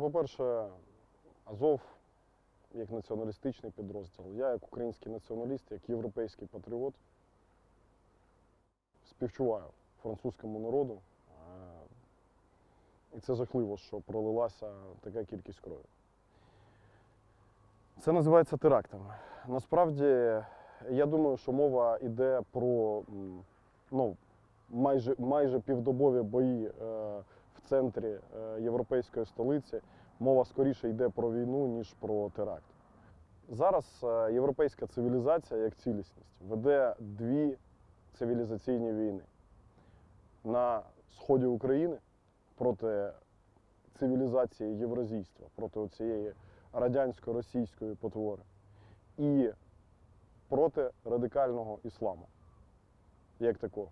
По-перше, Азов як націоналістичний підрозділ. Я як український націоналіст, як європейський патріот співчуваю французькому народу. Е, І це жахливо, що пролилася така кількість крові. Це називається терактами. Насправді, я думаю, що мова йде про ну, майже, майже півдобові бої е, центрі е, європейської столиці. Мова скоріше йде про війну, ніж про теракт. Зараз е, європейська цивілізація як цілісність веде дві цивілізаційні війни. На сході України проти цивілізації євразійства, проти цієї радянсько-російської потвори, і проти радикального ісламу, як такого.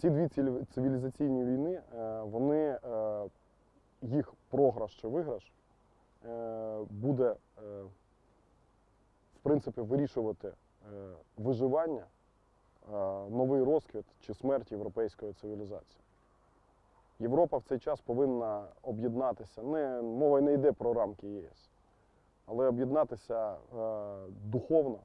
Ці дві цивілізаційні війни, е, вони, е, їх програш чи виграш е, буде, в принципі, вирішувати виживання, новий розквіт чи смерть європейської цивілізації. Європа в цей час повинна об'єднатися. Не, мова не йде про рамки ЄС, але об'єднатися духовно,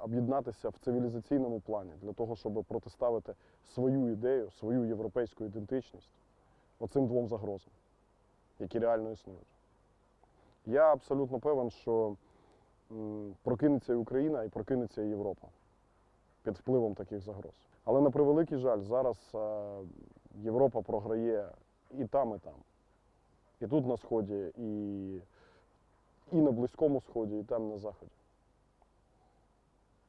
об'єднатися в цивілізаційному плані для того, щоб протиставити свою ідею, свою європейську ідентичність оцим двом загрозам, які реально існують. Я абсолютно певен, що прокинеться і Україна і прокинеться і Європа під впливом таких загроз. Але на превеликий жаль, зараз е, Європа програє і там, і там. І тут на Сході, і, і на Близькому Сході, і там на Заході.